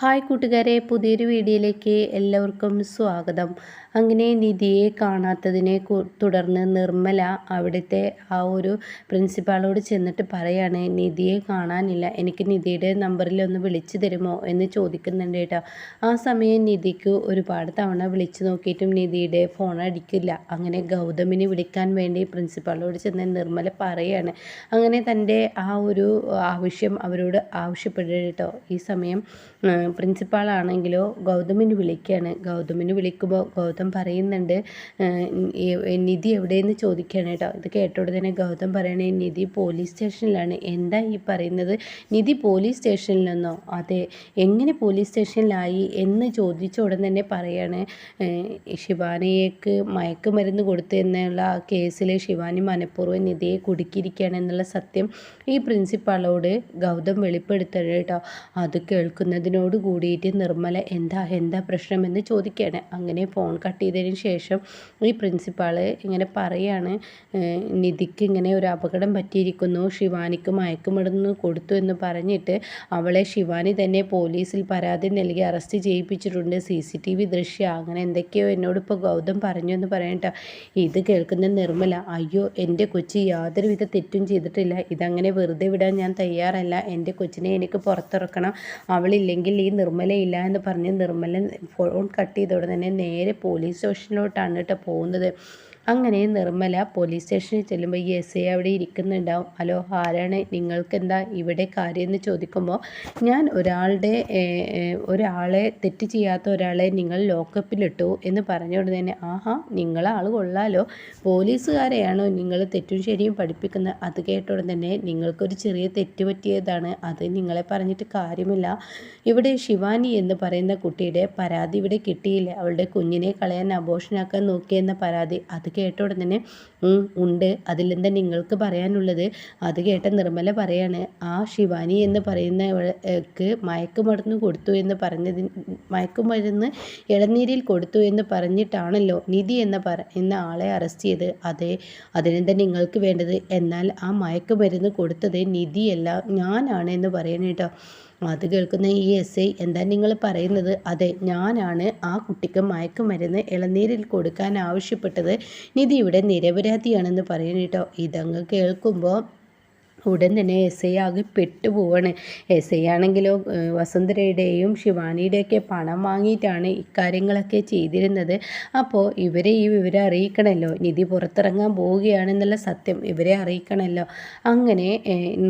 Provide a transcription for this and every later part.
Hi കൂട്ടുകാരെ പുതിയൊരു വീഡിയോയിലേക്ക് എല്ലാവർക്കും സ്വാഗതം. അങ്ങനെ നിധിയെ കാണാത്തതിനെ തുടർന്ന് നിർമ്മല അവിടുത്തെ ആ ഒരു പ്രിൻസിപ്പാളോട് ചെന്നിട്ട് പറയാണ് നിധിയെ കാണാനില്ല. എനിക്ക് നിധിയുടെ നമ്പറിൽ ഒന്ന് വിളിച്ചു തരുമോ എന്ന് ചോദിക്കുന്നുണ്ട് കേട്ടോ. ആ സമയം നിധിക്ക് ഒരുപാട് തവണ വിളിച്ചു നോക്കിയിട്ടും നിധിയുടെ ഫോൺ അടിക്കില്ല. അങ്ങനെ ഗൗതമിനെ വിളിക്കാൻ വേണ്ടി പ്രിൻസിപ്പാളോട് ചെന്ന് നിർമ്മല പറയാണ്. അങ്ങനെ തന്റെ ആ ഒരു ആവശ്യം അവരോട് ആവശ്യപ്പെടുക കേട്ടോ. ഈ സമയം പ്രിൻസിപ്പാളാണെങ്കിലോ ഗൗതമിന് വിളിക്കുകയാണ് ഗൗതമിന് വിളിക്കുമ്പോൾ ഗൗതം പറയുന്നുണ്ട് നിധി എവിടെയെന്ന് ചോദിക്കുകയാണ് കേട്ടോ. ഇത് കേട്ടോടെ തന്നെ ഗൗതം പറയണേ നിധി പോലീസ് സ്റ്റേഷനിലാണ്. എന്താ ഈ പറയുന്നത്? നിധി പോലീസ് സ്റ്റേഷനിൽ നിന്നോ അതെ എങ്ങനെ പോലീസ് സ്റ്റേഷനിലായി എന്ന് ചോദിച്ച ഉടൻ തന്നെ പറയാണ് ശിവാനിയേക്ക് മയക്കുമരുന്ന് കൊടുത്തു എന്നുള്ള കേസിൽ ശിവാനി മനഃപൂർവം നിധിയെ കുടുക്കിയിരിക്കുകയാണ് എന്നുള്ള സത്യം ഈ പ്രിൻസിപ്പാളോട് ഗൗതം വെളിപ്പെടുത്തണം കേട്ടോ. അത് കേൾക്കുന്നതിനോട് കൂടിയിട്ട് നിർമ്മല എന്താ എന്താ പ്രശ്നമെന്ന് ചോദിക്കുകയാണ്. അങ്ങനെ ഫോൺ കട്ട് ചെയ്തതിന് ശേഷം ഈ പ്രിൻസിപ്പാൾ ഇങ്ങനെ പറയാണ് നിധിക്ക് ഇങ്ങനെ ഒരു അപകടം പറ്റിയിരിക്കുന്നു. ശിവാനിക്ക് മയക്കുമരുന്ന് കൊടുത്തു എന്ന് പറഞ്ഞിട്ട് അവളെ ശിവാനി തന്നെ പോലീസിൽ പരാതി നൽകി അറസ്റ്റ് ചെയ്യിപ്പിച്ചിട്ടുണ്ട്. സി സി ടി വി ദൃശ്യം അങ്ങനെ എന്തൊക്കെയോ എന്നോട് ഇപ്പോൾ ഗൗതം പറഞ്ഞു എന്ന് പറയണ്ട ഇത് കേൾക്കുന്ന നിർമ്മല അയ്യോ എന്റെ കൊച്ചി യാതൊരുവിധ തെറ്റും ചെയ്തിട്ടില്ല. ഇതങ്ങനെ വെറുതെ വിടാൻ ഞാൻ തയ്യാറല്ല. എന്റെ കൊച്ചിനെ എനിക്ക് പുറത്തിറക്കണം. അവളില്ലെങ്കിൽ നിർമ്മലയില്ല എന്ന് പറഞ്ഞ് നിർമ്മല ഫോൺ കട്ട് ചെയ്തോടെ തന്നെ നേരെ പോലീസ് സ്റ്റേഷനിലോട്ടാണ് കേട്ടോ പോകുന്നത്. അങ്ങനെ നിർമ്മല പോലീസ് സ്റ്റേഷനിൽ ചെല്ലുമ്പോൾ ഈ എസ് ഐ അവിടെ ഇരിക്കുന്നുണ്ടാവും. ഹലോ ആരാണ്? നിങ്ങൾക്ക് എന്താ ഇവിടെ കാര്യം എന്ന് ചോദിക്കുമ്പോൾ ഞാൻ ഒരാളുടെ ഒരാളെ തെറ്റ് ചെയ്യാത്ത ഒരാളെ നിങ്ങൾ ലോക്കപ്പിലിട്ടു എന്ന് പറഞ്ഞുകൊണ്ട് തന്നെ ആഹാ നിങ്ങളെ ആൾ കൊള്ളാലോ. പോലീസുകാരെയാണോ നിങ്ങൾ തെറ്റും ശരിയും പഠിപ്പിക്കുന്നത് അത് കേട്ടോടെ തന്നെ നിങ്ങൾക്കൊരു ചെറിയ തെറ്റ് പറ്റിയതാണ്. അത് നിങ്ങളെ പറഞ്ഞിട്ട് കാര്യമില്ല. ഇവിടെ ശിവാനി എന്ന് പറയുന്ന കുട്ടിയുടെ പരാതി ഇവിടെ കിട്ടിയില്ല. അവളുടെ കുഞ്ഞിനെ കളയാൻ അബോഷനാക്കാൻ നോക്കിയെന്ന പരാതി അത് കേട്ട ഉടൻ തന്നെ ഉണ്ട്. അതിലെന്താ നിങ്ങൾക്ക് പറയാനുള്ളത്? അത് കേട്ട നിർമ്മല പറയാണ് ആ ശിവാനി എന്ന് പറയുന്നവൾക്ക് മയക്കുമരുന്ന് കൊടുത്തു എന്ന് പറഞ്ഞതിന് മയക്കുമരുന്ന് ഇളനീരിൽ കൊടുത്തു എന്ന് പറഞ്ഞിട്ടാണല്ലോ നിധി എന്ന പറയുന്ന ആളെ അറസ്റ്റ് ചെയ്ത് അതെ അതിനെന്താ നിങ്ങൾക്ക് വേണ്ടത്? എന്നാൽ ആ മയക്കുമരുന്ന് കൊടുത്തത് നിധിയല്ല ഞാനാണ് എന്ന് പറയണേട്ടോ. അത് കേൾക്കുന്ന ഈ എസ് ഐ എന്താ നിങ്ങൾ പറയുന്നത്? അതെ ഞാനാണ് ആ കുട്ടിക്ക് മയക്കുമരുന്ന് ഇളനീരിൽ കൊടുക്കാൻ ആവശ്യപ്പെട്ടത്. നിധിയുടെ നിരപരാധിയാണെന്ന് പറയുന്നു കേട്ടോ. ഇതങ്ങ് കേൾക്കുമ്പോൾ ഉടൻ തന്നെ എസ് ഐ ആകെ പെട്ടുപോവാണ് എസ് ഐ ആണെങ്കിലോ വസുന്ധരയുടെയും ശിവാനിയുടെയൊക്കെ പണം വാങ്ങിയിട്ടാണ് ഇക്കാര്യങ്ങളൊക്കെ ചെയ്തിരുന്നത്. അപ്പോൾ ഇവരെ ഈ വിവരം അറിയിക്കണമല്ലോ നിധി പുറത്തിറങ്ങാൻ പോവുകയാണെന്നുള്ള സത്യം ഇവരെ അറിയിക്കണമല്ലോ അങ്ങനെ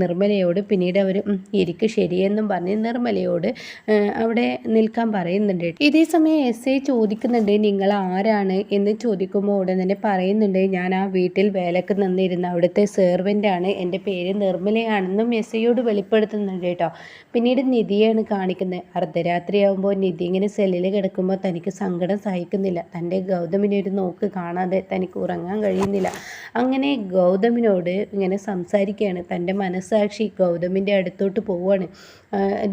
നിർമ്മലയോട് പിന്നീട് അവർ ഇരിക്ക് ശരിയെന്നും പറഞ്ഞ് നിർമ്മലയോട് അവിടെ നിൽക്കാൻ പറയുന്നുണ്ട്. ഇതേ സമയം എസ് ഐ ചോദിക്കുന്നുണ്ട് നിങ്ങൾ ആരാണ്? എന്ന് ചോദിക്കുമ്പോൾ ഉടൻ തന്നെ പറയുന്നുണ്ട് ഞാൻ ആ വീട്ടിൽ വേലക്ക് നിന്നിരുന്ന അവിടുത്തെ സെർവന്റാണ് എന്റെ പേര് നിർമ്മലയാണെന്നും ഐയോട് വെളിപ്പെടുത്തുന്നുണ്ട് കേട്ടോ. പിന്നീട് നിധിയാണ് കാണിക്കുന്നത്. അർദ്ധരാത്രിയാകുമ്പോൾ നിധി ഇങ്ങനെ സെല്ലിൽ കിടക്കുമ്പോൾ തനിക്ക് സങ്കടം സഹിക്കുന്നില്ല. തന്റെ ഗൗതമിനെ ഒരു നോക്ക് കാണാതെ തനിക്ക് ഉറങ്ങാൻ കഴിയുന്നില്ല. അങ്ങനെ ഗൗതമിനോട് ഇങ്ങനെ സംസാരിക്കുകയാണ്. തന്റെ മനസ്സാക്ഷി ഗൗതമിന്റെ അടുത്തോട്ട് പോവുകയാണ്.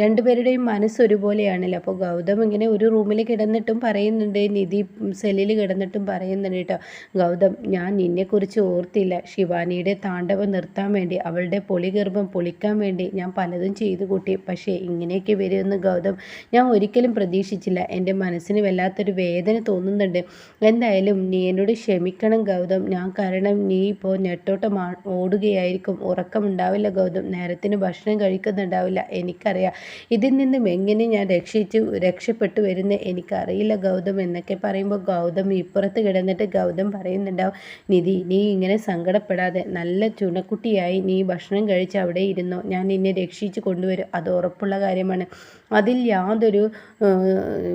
രണ്ടുപേരുടെയും മനസ്സ് ഒരുപോലെയാണല്ലോ. അപ്പോൾ ഗൗതം ഇങ്ങനെ ഒരു റൂമിൽ കിടന്നിട്ടും പറയുന്നുണ്ട്. നിധി സെല്ലിൽ കിടന്നിട്ടും പറയുന്നുണ്ട് കേട്ടോ. ഗൗതം ഞാൻ നിന്നെക്കുറിച്ച് ഓർത്തില്ല. ശിവാനിയുടെ താണ്ഡവം നിർത്താൻ വേണ്ടി അവളുടെ പൊളിഗർഭം പൊളിക്കാൻ വേണ്ടി ഞാൻ പലതും ചെയ്തു കൂട്ടി. പക്ഷേ ഇങ്ങനെയൊക്കെ വരുമെന്ന് ഗൗതം ഞാൻ ഒരിക്കലും പ്രതീക്ഷിച്ചില്ല. എന്റെ മനസ്സിന് വല്ലാത്തൊരു വേദന തോന്നുന്നുണ്ട്. എന്തായാലും നീ എന്നോട് ക്ഷമിക്കണം ഗൗതം. ഞാൻ കാരണം നീ ഇപ്പോൾ നെട്ടോട്ടം ഓടുകയായിരിക്കും. ഉറക്കമുണ്ടാവില്ല ഗൗതം. നേരത്തിന് ഭക്ഷണം കഴിക്കുന്നുണ്ടാവില്ല. എനിക്കറിയാം. ഇതിൽ നിന്നും എങ്ങനെ ഞാൻ രക്ഷിച്ചു രക്ഷപ്പെട്ടു വരുന്ന എനിക്കറിയില്ല ഗൗതം എന്നൊക്കെ പറയുമ്പോൾ ഗൗതം ഇപ്പുറത്ത് കിടന്നിട്ട് ഗൗതം പറയുന്നുണ്ടാവും നിധി നീ ഇങ്ങനെ സങ്കടപ്പെടാതെ നല്ല ചുണക്കുട്ടിയായി. നീ ഭക്ഷണം കഴിച്ച് അവിടെ ഇരുന്നു. ഞാൻ നിന്നെ രക്ഷിച്ച് കൊണ്ടുവരും. അത് ഉറപ്പുള്ള കാര്യമാണ്. അതിൽ യാതൊരു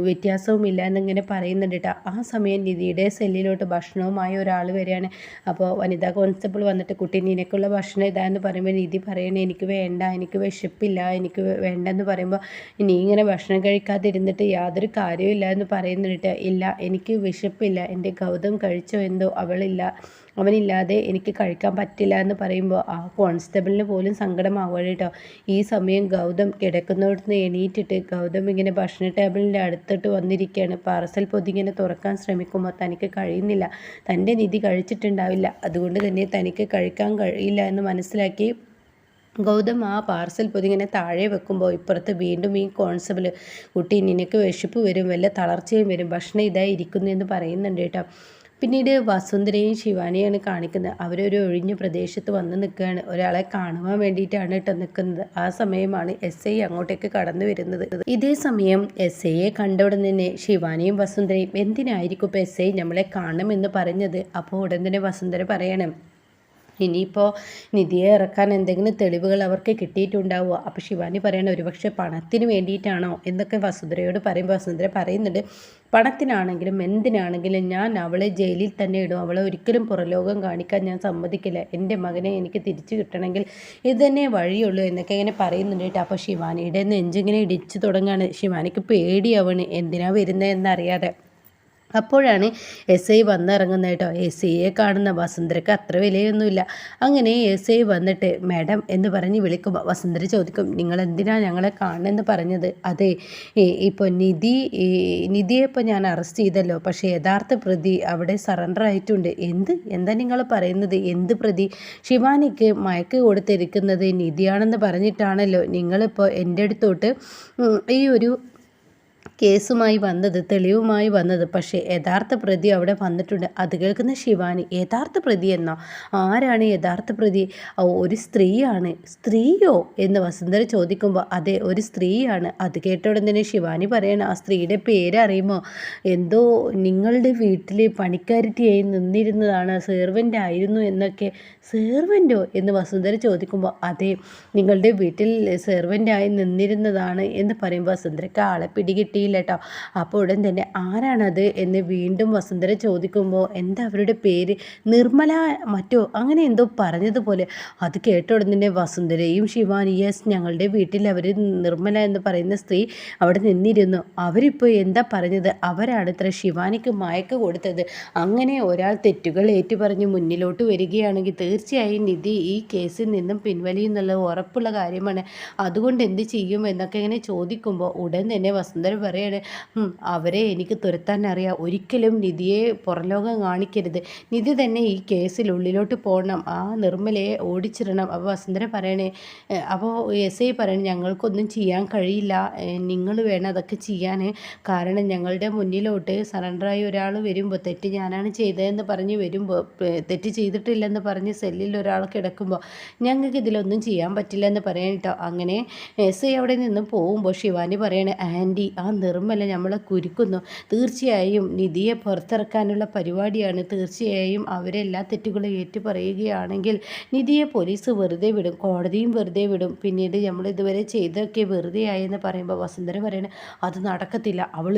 വ്യത്യാസവും ഇല്ല എന്നിങ്ങനെ പറയുന്നുണ്ട് കേട്ടോ. ആ സമയം നിധിയുടെ സെല്ലിലോട്ട് ഭക്ഷണവുമായി ഒരാൾ വരികയാണ്. അപ്പോൾ വനിതാ കോൺസ്റ്റബിൾ വന്നിട്ട് കുട്ടി നിനക്കുള്ള ഭക്ഷണം ഇതാന്ന് പറയുമ്പോൾ നിധി പറയണേ എനിക്ക് വേണ്ട എനിക്ക് വിശപ്പില്ല എനിക്ക് വേണ്ടെന്ന് പറയുമ്പോൾ നീ ഇങ്ങനെ ഭക്ഷണം കഴിക്കാതിരുന്നിട്ട് യാതൊരു കാര്യമില്ല എന്ന് പറയുന്നുണ്ട് ഇല്ല എനിക്ക് വിശപ്പില്ല എന്റെ ഗൗതം കഴിച്ചോ എന്തോ അവളില്ല അവനില്ലാതെ എനിക്ക് കഴിക്കാൻ പറ്റില്ല എന്ന് പറയുമ്പോൾ ആ കോൺസ്റ്റബിളിന് പോലും സങ്കടമാവുക കേട്ടോ. ഈ സമയം ഗൗതം കിടക്കുന്നിടത്ത് എണീറ്റിട്ട് ഗൗതം ഇങ്ങനെ ഭക്ഷണ ടേബിളിന്റെ അടുത്തിട്ട് വന്നിരിക്കുകയാണ്. പാർസൽ പൊതി ഇങ്ങനെ തുറക്കാൻ ശ്രമിക്കുമ്പോൾ തനിക്ക് കഴിയുന്നില്ല. തന്റെ നിധി കഴിച്ചിട്ടുണ്ടാവില്ല. അതുകൊണ്ട് തന്നെ തനിക്ക് കഴിക്കാൻ കഴിയില്ല എന്ന് മനസ്സിലാക്കി ഗൗതം ആ പാർസൽ പൊതിങ്ങനെ താഴെ വെക്കുമ്പോൾ ഇപ്പുറത്ത് വീണ്ടും ഈ കോൺസ്റ്റബിൾ കുട്ടി നിനക്ക് വിശപ്പ് വരും വല്ല തളർച്ചയും വരും ഭക്ഷണം ഇതായി ഇരിക്കുന്നു എന്ന് പറയുന്നുണ്ട് കേട്ടോ. പിന്നീട് വസുന്ധരയും ശിവാനിയാണ് കാണിക്കുന്നത്. അവരൊരു ഒഴിഞ്ഞ പ്രദേശത്ത് വന്ന് നിൽക്കുകയാണ്. ഒരാളെ കാണുവാൻ വേണ്ടിയിട്ടാണ് കേട്ടോ നിൽക്കുന്നത്. ആ സമയമാണ് എസ് ഐ അങ്ങോട്ടേക്ക് കടന്നു വരുന്നത്. ഇതേ സമയം എസ് ഐയെ കണ്ട ഉടൻ തന്നെ ശിവാനിയും വസുന്ധരയും എന്തിനായിരിക്കും ഇപ്പോൾ എസ് ഐ നമ്മളെ കാണണമെന്ന് പറഞ്ഞത്? അപ്പോൾ ഉടൻ തന്നെ വസുന്ധര പറയണം ഇനിയിപ്പോൾ നിധിയെ ഇറക്കാൻ എന്തെങ്കിലും തെളിവുകൾ അവർക്ക് കിട്ടിയിട്ടുണ്ടാവുക. അപ്പോൾ ശിവാനി പറയണ ഒരുപക്ഷെ പണത്തിന് വേണ്ടിയിട്ടാണോ എന്നൊക്കെ വസുന്ധരയോട് പറയുമ്പോൾ വസുന്ധര പറയുന്നുണ്ട്. പണത്തിനാണെങ്കിലും എന്തിനാണെങ്കിലും ഞാൻ അവളെ ജയിലിൽ തന്നെ ഇടും. അവളെ ഒരിക്കലും പുറലോകം കാണിക്കാൻ ഞാൻ സമ്മതിക്കില്ല. എന്റെ മകനെ എനിക്ക് തിരിച്ചു കിട്ടണമെങ്കിൽ ഇത് തന്നെ വഴിയുള്ളൂ എന്നൊക്കെ ഇങ്ങനെ പറയുന്നുണ്ട് കേട്ടോ. അപ്പോൾ ശിവാനിയുടെ നെഞ്ചിങ്ങനെ ഇടിച്ചു തുടങ്ങുകയാണ് ശിവാനിക്ക് പേടിയാവണ്. എന്തിനാണ് വരുന്നത് വരുന്നതെന്നറിയാതെ അപ്പോഴാണ് എസ് ഐ വന്നിറങ്ങുന്നത് കേട്ടോ. എസ് ഐയെ കാണുന്ന വസുന്ധരക്ക് അത്ര വിലയൊന്നുമില്ല. അങ്ങനെ എസ് ഐ വന്നിട്ട് മാഡം എന്ന് പറഞ്ഞ് വിളിക്കുമ്പോൾ വസുന്ധര ചോദിക്കും നിങ്ങൾ എന്തിനാണ് ഞങ്ങളെ കാണുന്നതെന്ന് പറഞ്ഞത്? അതെ ഇപ്പോൾ നിധി നിധിയെ ഇപ്പോൾ ഞാൻ അറസ്റ്റ് ചെയ്തല്ലോ. പക്ഷേ യഥാർത്ഥ പ്രതി അവിടെ സറണ്ടർ ആയിട്ടുണ്ട്. എന്ത്? എന്താ നിങ്ങൾ പറയുന്നത്? എന്ത് പ്രതി? ശിവാനിക്ക് മയക്ക് കൊടുത്തിരിക്കുന്നത് നിധിയാണെന്ന് പറഞ്ഞിട്ടാണല്ലോ. നിങ്ങളിപ്പോൾ എന്റെ അടുത്തോട്ട് ഈ ഒരു കേസുമായി വന്നത് തെളിവുമായി വന്നത്. പക്ഷേ യഥാർത്ഥ പ്രതി അവിടെ വന്നിട്ടുണ്ട്. അത് കേൾക്കുന്ന ശിവാനി യഥാർത്ഥ പ്രതി എന്നോ? ആരാണ് യഥാർത്ഥ പ്രതി? ഒരു സ്ത്രീയാണ്. സ്ത്രീയോ? എന്ന് വസുന്ധര ചോദിക്കുമ്പോൾ അതെ ഒരു സ്ത്രീയാണ്. അത് കേട്ടോടെ തന്നെ ശിവാനി പറയണം ആ സ്ത്രീയുടെ പേര് അറിയുമോ? എന്തോ നിങ്ങളുടെ വീട്ടിൽ പണിക്കാരിറ്റിയായി നിന്നിരുന്നതാണ്. സെർവന്റ് ആയിരുന്നു എന്നൊക്കെ. സെർവന്റോ എന്ന് വസുന്ധര ചോദിക്കുമ്പോൾ അതെ നിങ്ങളുടെ വീട്ടിൽ സെർവന്റായി നിന്നിരുന്നതാണ് എന്ന് പറയുമ്പോൾ വസുന്ധരക്ക് ആളെ പിടികിട്ടി അറിയില്ല കേട്ടോ അപ്പോൾ ഉടൻ തന്നെ ആരാണത് എന്ന് വീണ്ടും വസുന്ധര ചോദിക്കുമ്പോൾ എന്താ അവരുടെ പേര്? നിർമ്മല മറ്റോ? അങ്ങനെ എന്തോ പറഞ്ഞതുപോലെ. അത് കേട്ട ഉടൻ തന്നെ വസുന്ധരയും ശിവാനി യെസ് ഞങ്ങളുടെ വീട്ടിൽ അവർ നിർമ്മല എന്ന് പറയുന്ന സ്ത്രീ അവിടെ നിന്നിരുന്നു. അവരിപ്പോൾ എന്താ പറഞ്ഞത്? അവരാണ് ഇത്ര ശിവാനിക്ക് മയക്ക് കൊടുത്തത്. അങ്ങനെ ഒരാൾ തെറ്റുകൾ ഏറ്റുപറഞ്ഞ് മുന്നിലോട്ട് വരികയാണെങ്കിൽ തീർച്ചയായും നിധി ഈ കേസിൽ നിന്നും പിൻവലിയുന്നുള്ളത് ഉറപ്പുള്ള കാര്യമാണ്. അതുകൊണ്ട് എന്ത് ചെയ്യും എന്നൊക്കെ ഇങ്ങനെ ചോദിക്കുമ്പോൾ ഉടൻ തന്നെ വസുന്ധര പറയും. പറയാണ് അവരെ എനിക്ക് തുരത്താൻ അറിയാം. ഒരിക്കലും നിധിയെ പുറംലോകം കാണിക്കരുത്. നിധി തന്നെ ഈ കേസിൽ ഉള്ളിലോട്ട് പോകണം. ആ നിർമ്മലയെ ഓടിച്ചിടണം. അപ്പോൾ വസുന്ധര പറയണേ അപ്പോൾ എസ് ഐ പറയണേ ഞങ്ങൾക്കൊന്നും ചെയ്യാൻ കഴിയില്ല. നിങ്ങൾ വേണം അതൊക്കെ ചെയ്യാൻ. കാരണം ഞങ്ങളുടെ മുന്നിലോട്ട് സറണ്ടറായി ഒരാൾ വരുമ്പോൾ തെറ്റ് ഞാനാണ് ചെയ്തതെന്ന് പറഞ്ഞ് വരുമ്പോൾ തെറ്റ് ചെയ്തിട്ടില്ലെന്ന് പറഞ്ഞ് സെല്ലിൽ ഒരാൾ കിടക്കുമ്പോൾ ഞങ്ങൾക്ക് ഇതിലൊന്നും ചെയ്യാൻ പറ്റില്ല എന്ന് പറയാൻ കേട്ടോ അങ്ങനെ എസ് ഐ അവിടെ നിന്ന് പോകുമ്പോൾ ശിവാനി പറയണേ ആന്റി ആ നിർമ്മല നമ്മളെ കുരുക്കുന്നു. തീർച്ചയായും നിധിയെ പുറത്തിറക്കാനുള്ള പരിപാടിയാണ്. തീർച്ചയായും അവരെ എല്ലാ തെറ്റുകളും ഏറ്റു പറയുകയാണെങ്കിൽ നിധിയെ പോലീസ് വെറുതെ വിടും. കോടതിയും വെറുതെ വിടും. പിന്നീട് നമ്മൾ ഇതുവരെ ചെയ്തൊക്കെ വെറുതെ ആയെന്ന് പറയുമ്പോൾ വസുന്ധര പറയണേ അത് നടക്കത്തില്ല. അവൾ